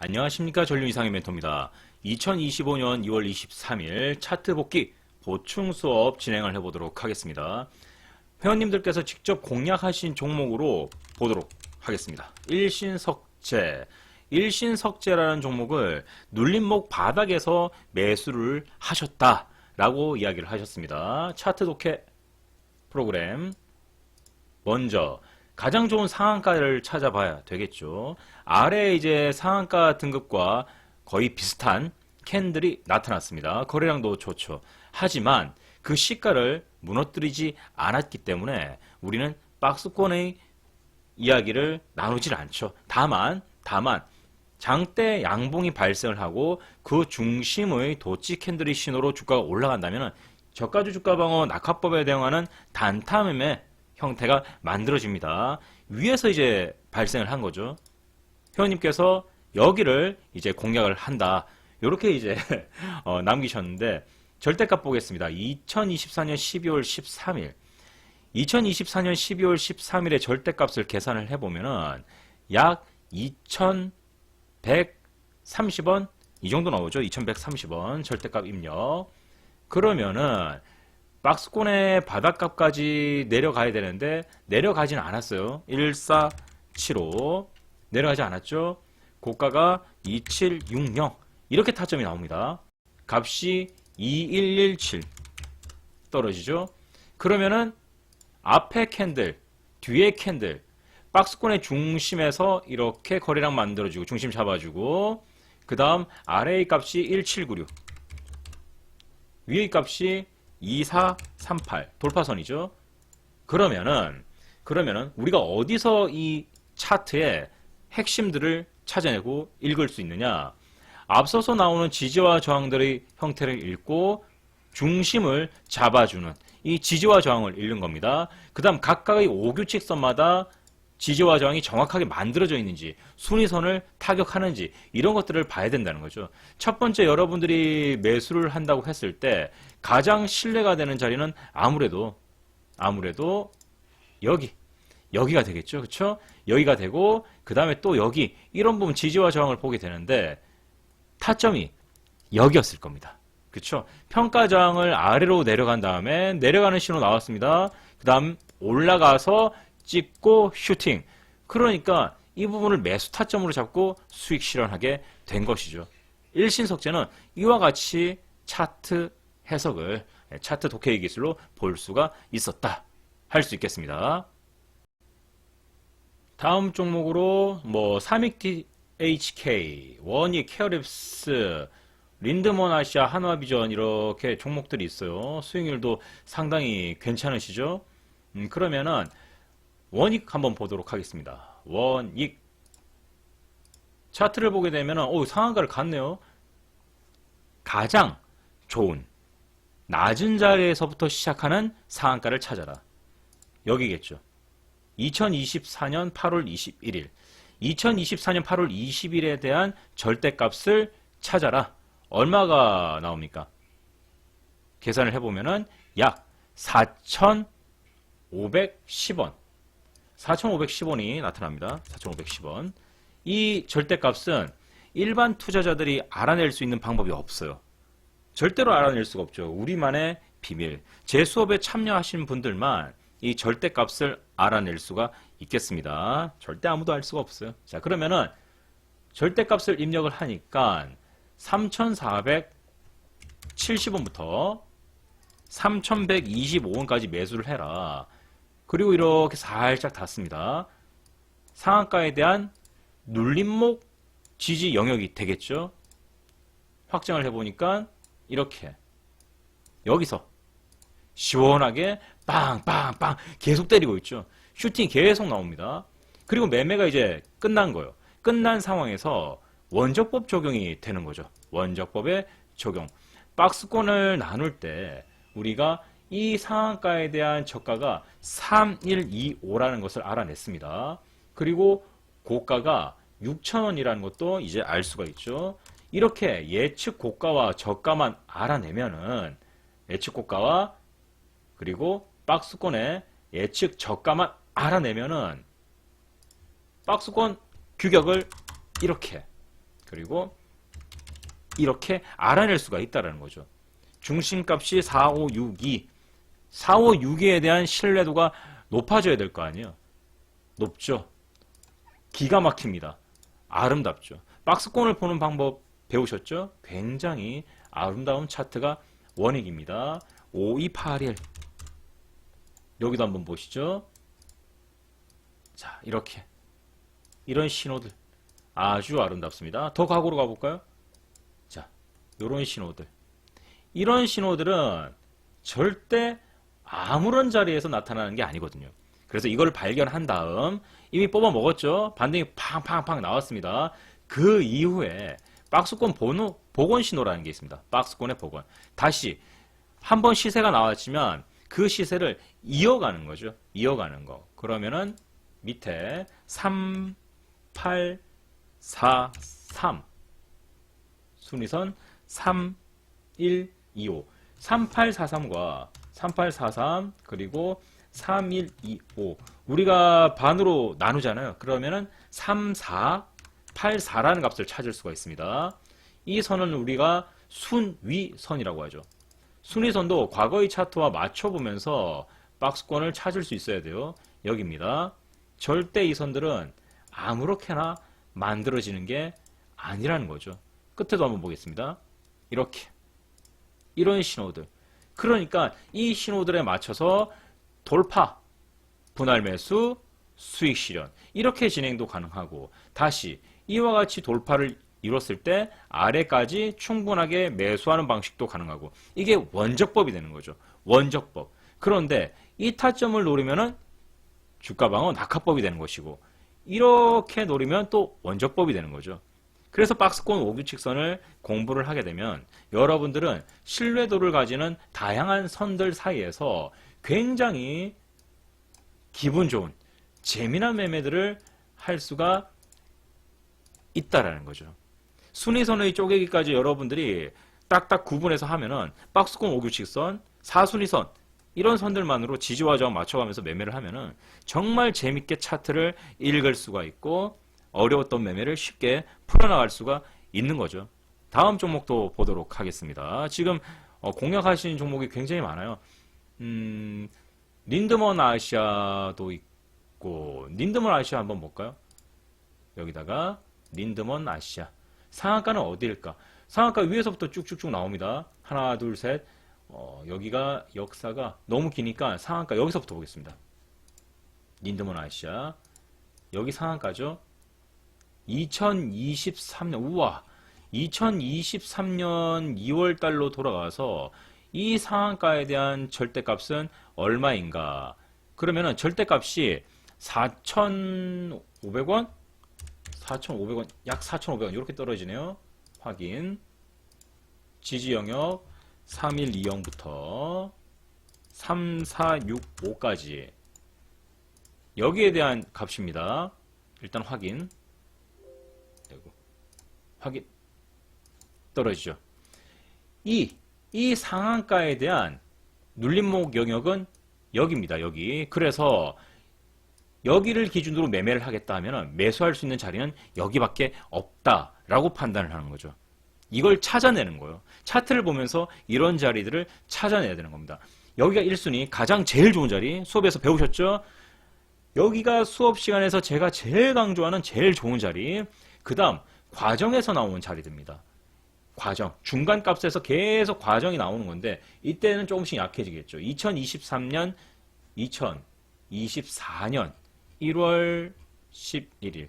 안녕하십니까 전류 이상의 멘토입니다. 2025년 2월 23일 차트 복귀 보충 수업 진행을 해보도록 하겠습니다. 회원님들께서 직접 공략하신 종목으로 보도록 하겠습니다. 일신석재. 일신석재라는 종목을 눌림목 바닥에서 매수를 하셨다라고 이야기를 하셨습니다. 차트 독해 프로그램 먼저 가장 좋은 상한가를 찾아봐야 되겠죠. 아래 이제 상한가 등급과 거의 비슷한 캔들이 나타났습니다. 거래량도 좋죠. 하지만 그 시가를 무너뜨리지 않았기 때문에 우리는 박스권의 이야기를 나누질 않죠. 다만, 다만, 장대 양봉이 발생을 하고 그 중심의 도치 캔들의 신호로 주가가 올라간다면 저가주 주가 방어 낙하법에 대응하는 단타 매매 형태가 만들어집니다. 위에서 이제 발생을 한 거죠. 회원님께서 여기를 이제 공략을 한다. 이렇게 이제 어, 남기셨는데 절대값 보겠습니다. 2024년 12월 13일. 2024년 12월 13일에 절대값을 계산을 해보면은 약 2130원 이 정도 나오죠. 2130원 절대값 입력. 그러면은 박스권의 바닥값까지 내려가야 되는데 내려가진 않았어요. 1475 내려가지 않았죠. 고가가 2760 이렇게 타점이 나옵니다. 값이 2117 떨어지죠. 그러면은 앞에 캔들, 뒤에 캔들, 박스권의 중심에서 이렇게 거래량 만들어주고 중심 잡아주고 그 다음 아래의 값이 1796 위의 값이 2438 돌파선이죠. 그러면은 그러면은 우리가 어디서 이 차트의 핵심들을 찾아내고 읽을 수 있느냐? 앞서서 나오는 지지와 저항들의 형태를 읽고 중심을 잡아주는 이 지지와 저항을 읽는 겁니다. 그 다음 각각의 오규칙선마다 지지와 저항이 정확하게 만들어져 있는지 순위선을 타격하는지 이런 것들을 봐야 된다는 거죠. 첫 번째 여러분들이 매수를 한다고 했을 때 가장 신뢰가 되는 자리는 아무래도 아무래도 여기 여기가 되겠죠. 그렇죠? 여기가 되고 그다음에 또 여기 이런 부분 지지와 저항을 보게 되는데 타점이 여기였을 겁니다. 그렇죠? 평가 저항을 아래로 내려간 다음에 내려가는 신호 나왔습니다. 그다음 올라가서 찍고 슈팅. 그러니까 이 부분을 매수 타점으로 잡고 수익 실현하게 된 것이죠. 일신석재는 이와 같이 차트 해석을 차트 독해의 기술로 볼 수가 있었다. 할 수 있겠습니다. 다음 종목으로 뭐 삼익 HK, 원익 케어랩스, 린드먼 아시아, 한화비전 이렇게 종목들이 있어요. 수익률도 상당히 괜찮으시죠? 음, 그러면은 원익 한번 보도록 하겠습니다. 원익 차트를 보게 되면은 오 상한가를 갔네요. 가장 좋은 낮은 자리에서부터 시작하는 상한가를 찾아라. 여기겠죠. 2024년 8월 21일. 2024년 8월 20일에 대한 절대값을 찾아라. 얼마가 나옵니까? 계산을 해보면은 약 4,510원. 4,510원이 나타납니다. 4,510원. 이 절대값은 일반 투자자들이 알아낼 수 있는 방법이 없어요. 절대로 알아낼 수가 없죠. 우리만의 비밀. 제 수업에 참여하신 분들만 이 절대값을 알아낼 수가 있겠습니다. 절대 아무도 알 수가 없어요. 자, 그러면은 절대값을 입력을 하니까 3,470원부터 3,125원까지 매수를 해라. 그리고 이렇게 살짝 닿습니다. 상한가에 대한 눌림목 지지 영역이 되겠죠. 확정을 해보니까 이렇게 여기서 시원하게 빵빵빵 계속 때리고 있죠. 슈팅 계속 나옵니다. 그리고 매매가 이제 끝난 거예요. 끝난 상황에서 원적법 적용이 되는 거죠. 원적법의 적용. 박스권을 나눌 때 우리가 이 상한가에 대한 저가가 3125라는 것을 알아냈습니다. 그리고 고가가 6,000원이라는 것도 이제 알 수가 있죠. 이렇게 예측 고가와 저가만 알아내면은 예측 고가와 그리고 박스권의 예측 저가만 알아내면은 박스권 규격을 이렇게 그리고 이렇게 알아낼 수가 있다라는 거죠. 중심값이 4, 5, 6, 2. 4, 5, 6에 대한 신뢰도가 높아져야 될 거 아니에요. 높죠. 기가 막힙니다. 아름답죠. 박스권을 보는 방법 배우셨죠? 굉장히 아름다운 차트가 원익입니다. 5281. 여기도 한번 보시죠. 자, 이렇게. 이런 신호들. 아주 아름답습니다. 더 과거로 가볼까요? 자, 요런 신호들. 이런 신호들은 절대 아무런 자리에서 나타나는 게 아니거든요. 그래서 이걸 발견한 다음 이미 뽑아 먹었죠. 반등이 팡팡팡 나왔습니다. 그 이후에 박스권 번호 복원 신호라는 게 있습니다. 박스권의 복원. 다시 한 번 시세가 나왔지만 그 시세를 이어가는 거죠. 이어가는 거. 그러면은 밑에 3, 8, 4, 3 순위선 3, 1, 2, 5 3843과 3843 그리고 3125 우리가 반으로 나누잖아요. 그러면은 3484라는 값을 찾을 수가 있습니다. 이 선은 우리가 순위선이라고 하죠. 순위선도 과거의 차트와 맞춰보면서 박스권을 찾을 수 있어야 돼요. 여기입니다. 절대 이 선들은 아무렇게나 만들어지는 게 아니라는 거죠. 끝에도 한번 보겠습니다. 이렇게. 이런 신호들. 그러니까 이 신호들에 맞춰서 돌파, 분할 매수, 수익 실현. 이렇게 진행도 가능하고 다시 이와 같이 돌파를 이뤘을 때 아래까지 충분하게 매수하는 방식도 가능하고 이게 원적법이 되는 거죠. 원적법. 그런데 이 타점을 노리면은 주가 방어 낙하법이 되는 것이고 이렇게 노리면 또 원적법이 되는 거죠. 그래서 박스권 5규칙선을 공부를 하게 되면 여러분들은 신뢰도를 가지는 다양한 선들 사이에서 굉장히 기분 좋은 재미난 매매들을 할 수가 있다라는 거죠. 순위선의 쪼개기까지 여러분들이 딱딱 구분해서 하면은 박스권 5규칙선, 4순위선 이런 선들만으로 지지와 저항 맞춰가면서 매매를 하면은 정말 재밌게 차트를 읽을 수가 있고 어려웠던 매매를 쉽게 풀어나갈 수가 있는 거죠. 다음 종목도 보도록 하겠습니다. 지금 어, 공략하신 종목이 굉장히 많아요. 음, 린드먼 아시아도 있고 린드먼 아시아 한번 볼까요? 여기다가 린드먼 아시아 상한가는 어디일까? 상한가 위에서부터 쭉쭉쭉 나옵니다. 하나, 둘, 셋. 어, 여기가 역사가 너무 기니까 상한가 여기서부터 보겠습니다. 린드먼 아시아 여기 상한가죠. 2023년 우와 2023년 2월 달로 돌아가서 이 상한가에 대한 절대값은 얼마인가? 그러면은 절대값이 4,500원? 4,500원, 약 4,500원 이렇게 떨어지네요. 확인. 지지 영역 3120부터 3465까지 여기에 대한 값입니다. 일단 확인. 확인 떨어지죠. 이, 이 상한가에 대한 눌림목 영역은 여기입니다. 여기. 그래서 여기를 기준으로 매매를 하겠다 하면 매수할 수 있는 자리는 여기밖에 없다라고 판단을 하는 거죠. 이걸 찾아내는 거예요. 차트를 보면서 이런 자리들을 찾아내야 되는 겁니다. 여기가 1순위 가장 제일 좋은 자리 수업에서 배우셨죠? 여기가 수업 시간에서 제가 제일 강조하는 제일 좋은 자리 그 다음 과정에서 나오는 자리들입니다. 과정 중간 값에서 계속 과정이 나오는 건데 이때는 조금씩 약해지겠죠. 2023년 2024년 1월 11일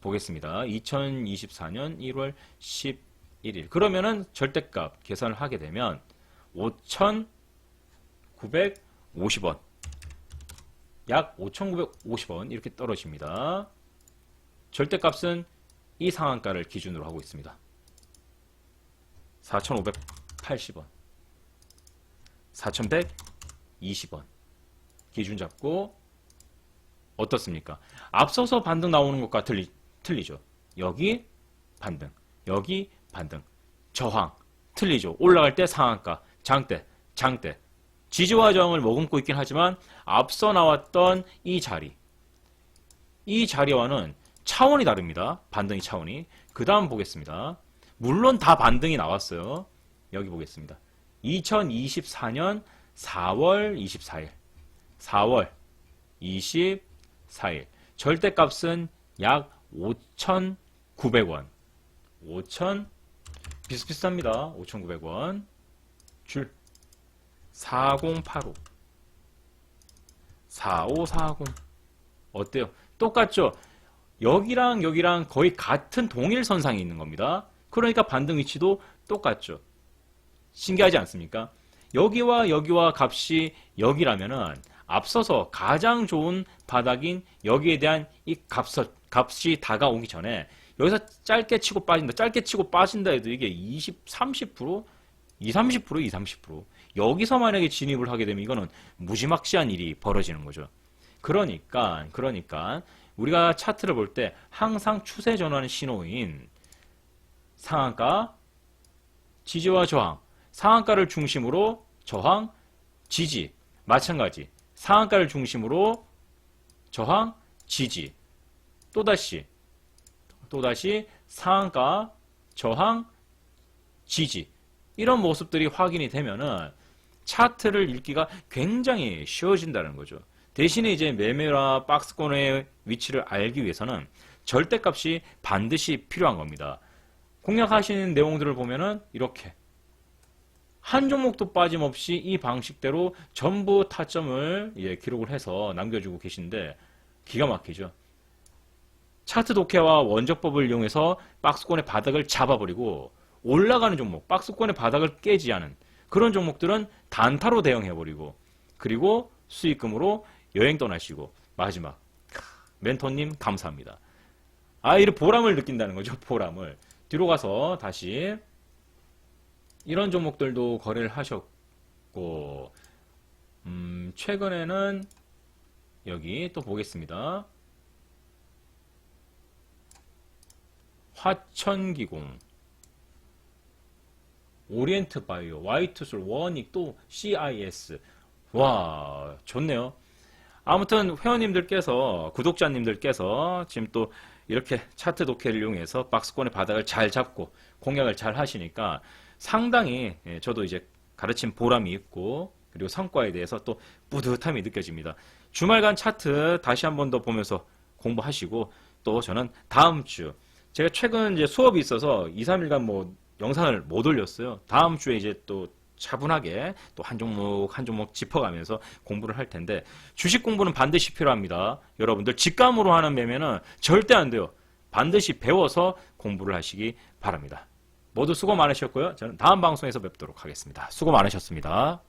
보겠습니다. 2024년 1월 11일. 그러면은 절대값 계산을 하게 되면 5,950원. 약 5,950원 이렇게 떨어집니다. 절대값은 이 상한가를 기준으로 하고 있습니다. 4,580원. 4,120원. 기준 잡고 어떻습니까? 앞서서 반등 나오는 것과 틀리, 틀리죠. 여기 반등, 여기 반등, 저항 틀리죠. 올라갈 때 상한가, 장대, 장대. 지지와 저항을 머금고 있긴 하지만 앞서 나왔던 이 자리, 이 자리와는 차원이 다릅니다. 반등이 차원이. 그 다음 보겠습니다. 물론 다 반등이 나왔어요. 여기 보겠습니다. 2024년 4월 24일. 4월 24일. 절대값은 약 5,900원. 5,000 비슷비슷합니다. 5,900원. 줄 4085. 4540. 어때요? 똑같죠? 여기랑 여기랑 거의 같은 동일 선상에 있는 겁니다. 그러니까 반등 위치도 똑같죠. 신기하지 않습니까? 여기와 여기와 값이 여기라면은 앞서서 가장 좋은 바닥인 여기에 대한 이 값, 값이 다가오기 전에 여기서 짧게 치고 빠진다. 짧게 치고 빠진다 해도 이게 20, 30%? 20, 30%, 20, 30%. 여기서 만약에 진입을 하게 되면 이거는 무지막지한 일이 벌어지는 거죠. 그러니까, 그러니까 우리가 차트를 볼 때 항상 추세 전환 신호인 상한가, 지지와 저항, 상한가를 중심으로 저항, 지지, 마찬가지. 상한가를 중심으로 저항, 지지. 또다시, 또다시 상한가, 저항, 지지. 이런 모습들이 확인이 되면은 차트를 읽기가 굉장히 쉬워진다는 거죠. 대신에 이제 매매와 박스권의 위치를 알기 위해서는 절대값이 반드시 필요한 겁니다. 공략하시는 내용들을 보면은 이렇게 한 종목도 빠짐없이 이 방식대로 전부 타점을 예, 기록을 해서 남겨주고 계신데 기가 막히죠. 차트 독해와 원적법을 이용해서 박스권의 바닥을 잡아버리고 올라가는 종목, 박스권의 바닥을 깨지 않은 그런 종목들은 단타로 대응해버리고 그리고 수익금으로 여행 떠나시고 마지막 멘토님 감사합니다. 아, 이런 보람을 느낀다는 거죠. 보람을. 뒤로 가서 다시 이런 종목들도 거래를 하셨고 음, 최근에는 여기 또 보겠습니다. 화천기공 오리엔트 바이오, 와이투솔, 원익, 또 CIS. 와, 좋네요. 아무튼 회원님들께서, 구독자님들께서 지금 또 이렇게 차트 독해를 이용해서 박스권의 바닥을 잘 잡고 공략을 잘 하시니까 상당히 예, 저도 이제 가르친 보람이 있고 그리고 성과에 대해서 또 뿌듯함이 느껴집니다. 주말간 차트 다시 한 번 더 보면서 공부하시고 또 저는 다음 주 제가 최근 이제 수업이 있어서 2, 3일간 뭐 영상을 못 올렸어요. 다음 주에 이제 또 차분하게 또 한 종목 한 종목 짚어가면서 공부를 할 텐데 주식 공부는 반드시 필요합니다. 여러분들 직감으로 하는 매매는 절대 안 돼요. 반드시 배워서 공부를 하시기 바랍니다. 모두 수고 많으셨고요. 저는 다음 방송에서 뵙도록 하겠습니다. 수고 많으셨습니다.